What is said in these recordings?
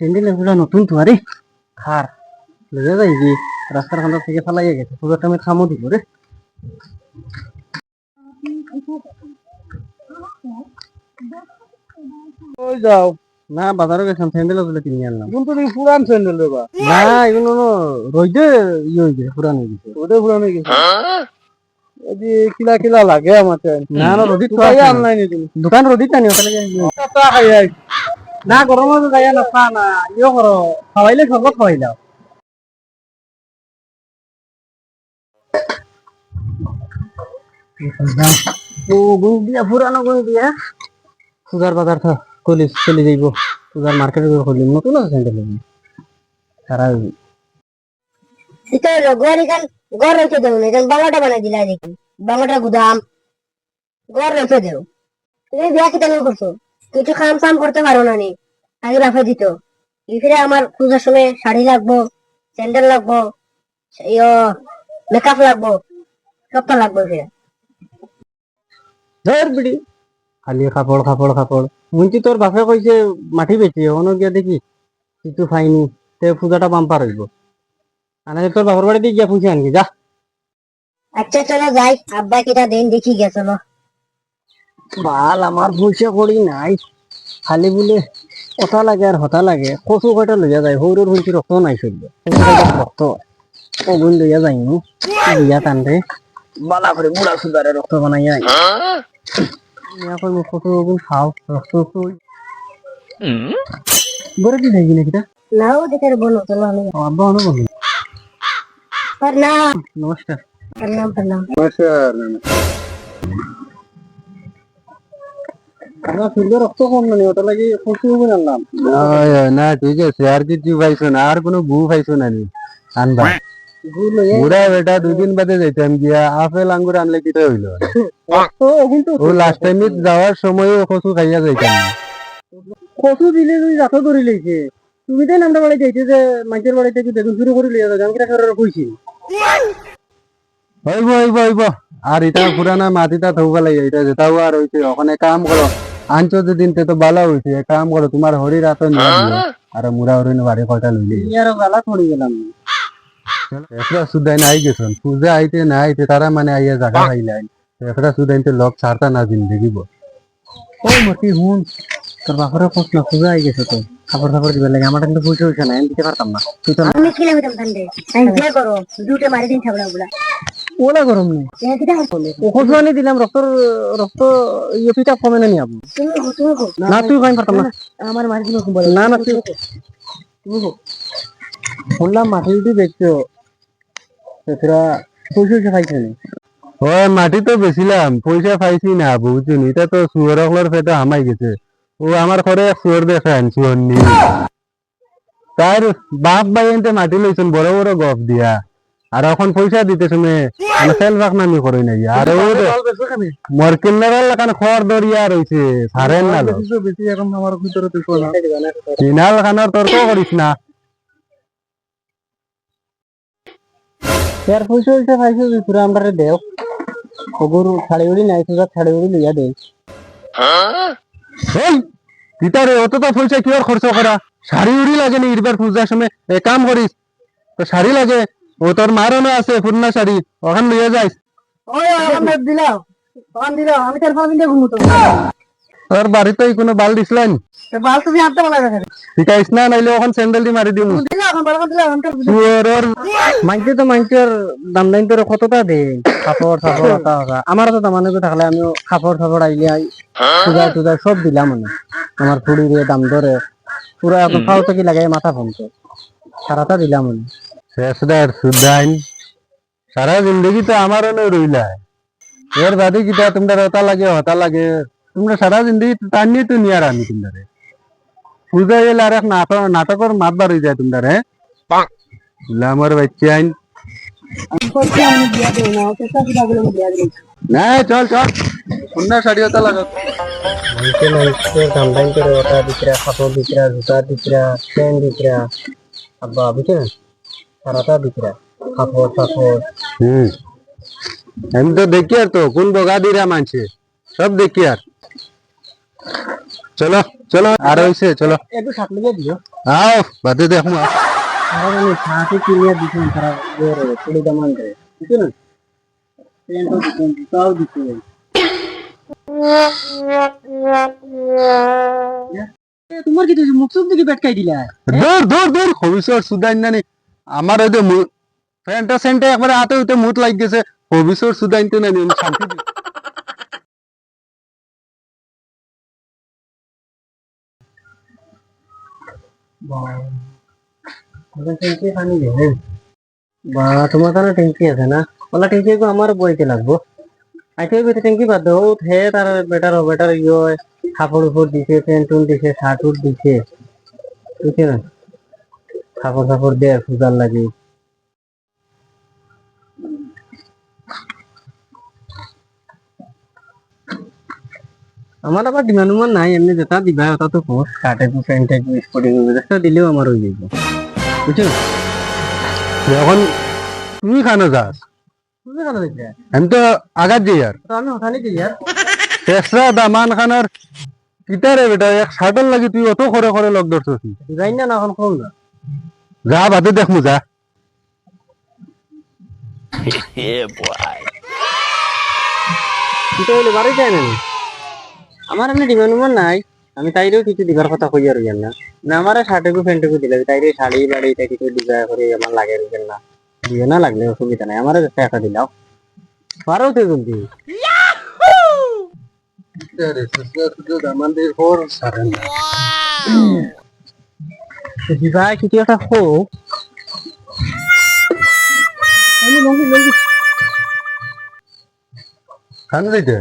Sandal এগুলো নতুন তো আরে খার লয়ে যাই কি রাস্তার থেকে ফালাইয়া গেছে পুরো টাইমে খামো দিব রে ওই যাও না বাজারে গেছিলাম স্যান্ডেল ওগুলো কিনে আনলাম কিন্তু তুমি পুরান স্যান্ডেল রে বা না এগুলো রইদে ইয়ে হয়ে গেছে পুরান হয়ে গেছে ওটা পুরান হয়ে গেছে কিলা কিলা লাগে আমার না না রোদিত তো। আনলাই নি তুমি দোকান রোদিত না ওখানে চা খাই আই না গরমে তো যাই না চা না ইয়ে করো খাওয়াইলে সর্বত খাওয়াইলাও ও গুণ দিয়া পুরানো গুণ দিয়া পূজার বাজার থা কলি চলে যাইব পূজার মার্কেটে করে খুলিম নতুন আছে স্যান্ডেল সারা এটা হলো ঘর এখান ঘর রেখে দেও না এখান বাংলাটা বানাই দিলা দেখি। বাংলাটা গুদাম ঘর রেখে দেও। তুমি বিয়া কি করছ কিছু খাম সাম করতে পারো না নি। আগে রাখে দিত। এখানে আমার পূজার সময় শাড়ি লাগবো স্যান্ডেল লাগবো মেকআপ লাগবো সবটা লাগবো এখানে ধর বিড়ি। খালি কাপড় কাপড় কাপড় মুঞ্চি তোর বাপে কইছে মাটি বেচি অন্য গিয়া দেখি কিছু ফাইনি তে পূজাটা বাম্পার হইব। আনাকে তোর বাপর বাড়িতে গিয়া পুষে আনবি যা। আচ্ছা চলো যাই। আব্বা কিটা দিন দেখি গে চলো। বাল আমার পয়সা করি নাই। খালি বলে কথা লাগে আর হতা লাগে। কচু কয়টা লইয়া যায়। সৌরর শুনছি রক্ত নাই চলব রক্ত অগুন লইয়া যাই নো লইয়া টানরে বালা করে বুড়া সুদারে রক্ত বানাই আই। ইয়া কই কচু অগুন খাও রক্ত কই বড় কি থাকি নাকি তা নাও দেখে বলো চলো আমি ও আব্বা অনেক বলি প্রণাম নমস্কার প্রণাম প্রণাম আমরা ফিল্ডে রক্ত কম না ওটা লাগি কচু অগুন আনলাম। না ঠিক আছে আর কিছু পাইছো না আর কোনো গু পাইছো না আনবা। গু বেটা দুদিন বাদে যাইতাম গিয়া আপেল আঙ্গুর আনলে কিটা হইল? ও লাস্ট টাইম যাওয়ার সময় কচু খাইয়া যাইতাম কচু দিলে তুই যাতো ধরি লইছে তুমি তাই নামটা বাড়ি যাইতে যে মাইকের বাড়িতে কি বেগুন শুরু করে লিয়া যাও আমি কিটা কইছি হইব হইব হইব। আর এটা পুরানা মাটিটা থৌবা লাগে এটা যেটাও আর হইছে ওখানে কাম করো আনছো যেদিন তে তো বালা হইছে এক কাম করো তোমার হরি রাত। আর মুরা হরি বাড়ি কটা লইলি? ইয়ার বালা থড়ি গেলাম। একটা সুদাইন আই গেছন। পূজা আইতে না আইতে তারা মানে আইয়া জায়গা পাইলাই। একটা সুদাইনতে লক ছাড়তা না দিন দেখিব ও মতি হুন তোর বাপরে কোস না খুঁজে আই গেছে তো? খাবার খাবার দিবে লাগে আমার কিন্তু পয়সা হইছে না আমি দিতে পারতাম না। তুই তো আমি কিলে হইতাম আমি বিয়ে করো দুটো মারি দিন ওলা গরম নেই। ওষুধ আনি দিলাম রক্তর রক্ত ইয়ে কমে না নি আবু। তুমি হো, তুমি হো। না তুই খাই পারতাম না। আমার মারি দিন বলে। না না তুই তুমি শুনলাম মাটি যদি দেখছ। সেটা পয়সা হইছে খাইছে নি? ও মাটি তো বেছিলাম পয়সা পাইছি না বুঝছেন? এটা তো সুয়ার হলার পেটে হামাই গেছে। ও আমার ঘরে সুয়ার দেখে আনছি অন্যি তার বাপ ভাই এনতে মাটি লইছেন বড় বড় গপ দিয়া। আর এখন পয়সা দিতে শুনে সেল রাখ নামি করে নাই। আর ও মোর কিন্নারাল লাগান খড় দরিয়া রইছে সারেন না লোক। বেশি এখন আমার ভিতরে তুই না কিনাল খানার তর্ক করিস না। ইয়ার পয়সা হইছে খাইছে তুই পুরা আমরা দেও। ওগুর ছাড়ি উড়ি নাই তুই ছাড়ি উড়ি লইয়া দে। এই তিতারে অত তো পয়সা কি আর খরচ করা শাড়ি উড়ি লাগে নি ইরবার পূজার সময়। এ কাম করিস তো শাড়ি লাগে। ও তোর মারও আছে পূর্ণা শাড়ি ওখান লইয়া যাই ওই আমার দিলাও ফোন দিলাও আমি তার বাড়িতে কোনো বাল দিসলেন বাল তুমি হাতে বলা রাখা শিকাইস না নাইলে ওখান স্যান্ডেল দি মারি দিমু। মাইকে তো মাইকের দাম দাম তোর কতটা দে? কাপড় ফাপড় আতা আতা আমার তো দাম তো থাকলে আমিও কাপড় ফাপড় আইলে পূজা টুজা সব দিলাম মানে আমার ফুড়ি দিয়ে দাম ধরে। পুরা এখন ফাও লাগাই মাথা ফমছে সারাটা দিলাম মানে শেষদার সুদাইন সারা জিন্দগি তো আমার রইলা। এর বাদে কিটা তোমরা হতা লাগে হতা লাগে। তোমরা সারা জিন্দগি টানিয়ে তো নিয়ার আমি তোমরা পূজা এলে আর এক নাটক নাটকের মাত বার হয়ে যায় তোমরা রে আমার বাচ্চা আইন। না চল চল। সুন্দর শাড়ি হতা লাগা মাইকে দাম দাম করে ওটা দিকরা কাপড় দিকরা জুতা দিকরা প্যান্ট দিকরা আব্বা বুঝছেন সারাটা দিকরা কাপড় ফাপড় হুম আমি তো দেখি আর তো কোন বগা দিরা মানছে? সব দেখি আর চলো চলো। আর হইছে চলো। একটু সাত লিগে দিও। আও বাদে দেখো আর আমি সাথে কিনিয়ে দিছেন তারা বের হবে কুড়ি করে। বুঝছ না? দিছেন জুতাও দিছেন তোমার কি মুখ চুপ দিকে বেটকাই দিলা? দূর দূর দূর। ভবিষ্যৎ সুদাইন নানি। আমার ওই যে ফ্যানটা সেন্টে একবারে হাতে হইতে মুত লাগ গেছে ভবিষ্যৎ সুদাইন তো নানি শান্তি ট্যাঙ্কি পানি দেবেন বা তোমার কাছে ট্যাঙ্কি আছে না? ওলা ট্যাঙ্কি আমার বইতে লাগবো। আইতে ট্যাঙ্কি বাদ দাও। হে, তার বেটার বেটার ইয়ে কাপড় উপর দিছে প্যান্ট দিছে, শার্ট উট দিছে। বুঝছে? না কাপড় কাপড় দেয় সুজার লাগে। আমার আবার ডিমান্ড উমান নাই এমনি যেটা দিবা ওটা তো পোস্ট কাটে তো প্যান্ট টাইপ স্পোর্টিং যেটা দিলেও আমার হয়ে যাবে। বুঝছ এখন তুই খানো যাস তুমি কেন দেখলে আমি তো আগাত যাই আর আমি ওখানে যাই আর তেসরা দামান খানার কিতারে বেটা এক শার্টর লাগি তুই অত করে করে লগ ধরছিস যাই না না এখন কোন না। যা বাদে দেখমু যা। কিন্তু হইলে বাড়ি যায় নি। আমার এমনি ডিমান্ড উমান নাই। আমি তাইরেও কিছু দিবার কথা কই আর না। না আমার শার্টেকু প্যান্টেকু দিলে তাইরে শাড়ি বাড়ি তাই কিছু ডিজাইন করে আমার লাগে রইবেন না। দিয়ে না লাগলে অসুবিধা নাই। আমার টাকা দিলাও। পারো তো জলদি। দিবা কিছু একটা হোক। আমি নকি জলদি খানো যাইতে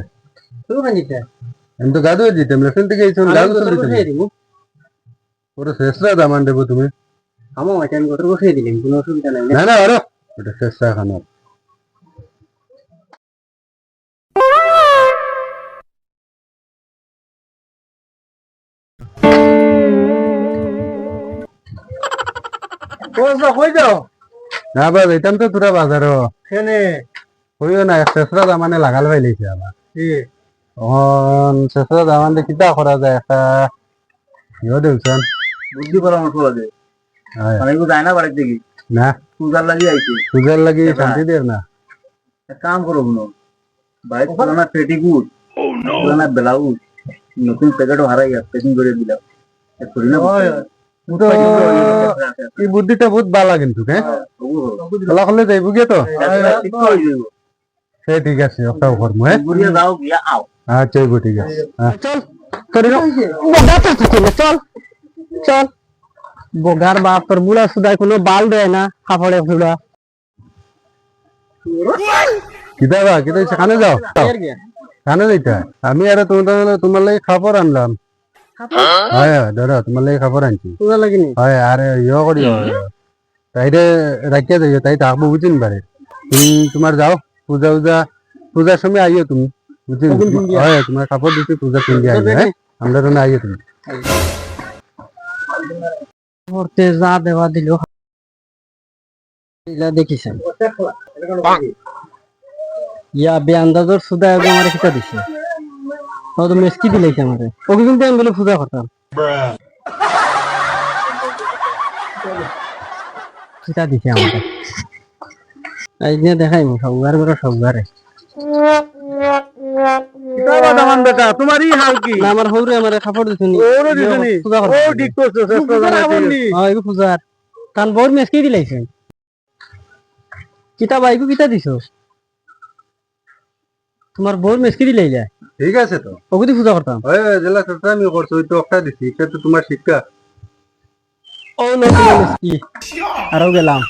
তুই খানিতে আমি তো গাদুয়ে দিতাম লেফেন থেকে এইছো আমি গাদু বসিয়ে দিব পুরো শেষরা দামান দেবো তুমি আমার মাঝে আমি গোসল বসিয়ে দিলাম কোনো অসুবিধা নাই না না আরও ওটা শেষরা খানো কই যাও না বা যাইতাম তো তোরা বাজারও কেনে কইও না শেষরা দামানে লাগাল পাইলেছে আমার তখন শেষরা দামান কিতা করা যায় একটা ইয়ে দেউছেন বুদ্ধি পরামর্শ লাগে হ্যাঁ। মানে কেউ যায় না বাড়ির দিকে না? পূজার লাগি আইছে পূজার লাগি শান্তি দের না? কাম করো কোনো বাইক পুরানা পেটিকুট পুরানা ব্লাউজ নতুন প্যাকেটও হারাই প্যাকিং করে দিলাম। করি না এই বুদ্ধিটা বহুত ভালো কিন্তু হ্যাঁ খেলা করলে যাইব গিয়ে তো? সে ঠিক আছে ওটাও করব হ্যাঁ যাও গিয়া আও। আচ্ছা যাইব ঠিক আছে। হ্যাঁ। চল করি তো চল চল। বগার বাপ তোর বুড়া সুদাই কোনো বাল দেয় না কাপড়ে ফুড়া। বা সেখানে যাও। খানে যাইতা আমি আর তোমার তোমার লাগে খাবার আনলাম। হয় হয়, ধরো তোমার লাগে খাবার আনছি। পূজা লাগিনি হয় আর ইয়ে করিও। তাইরে রাখিয়া যাইও তাই থাকব বুঝিন পারে। তুমি তোমার যাও পূজা উজা পূজার সময় আইও তুমি। হয় তোমার কাপড় দিচ্ছি পূজা হ্যাঁ আমরা তো তুমি করতে যা দেওয়া দিল ইলা দেখিছেন ইয়া বে সুদা একদম আমার কিতা দিছে? ও তো মেসকি দিলাইছে আমারে। ওকে কিন্তু আমি বলে পূজা করতাম। কিতা দিছে আমাকে? এই নিয়ে দেখাই মু সবগার বেটা বেটা তোমারই হাল কি? না আমার হৌরে আমার কাপড় দিছে নি। ওরও পূজা ও করতাম ঠিক করছ শেষ হ্যাঁ এগো পূজার। কারণ বউর মেসকি দিলাইছে? কিতা বাইকু কিতা দিছো? তোমার বউর মেসকি দিলাইলা? ঠিক আছে তো। ওগুদি পূজা করতাম। ওই জেলা চর্চা আমি করছ ওই তো একটা দিছি এটা তো তোমার শিক্ষা। ও আরও গেলাম।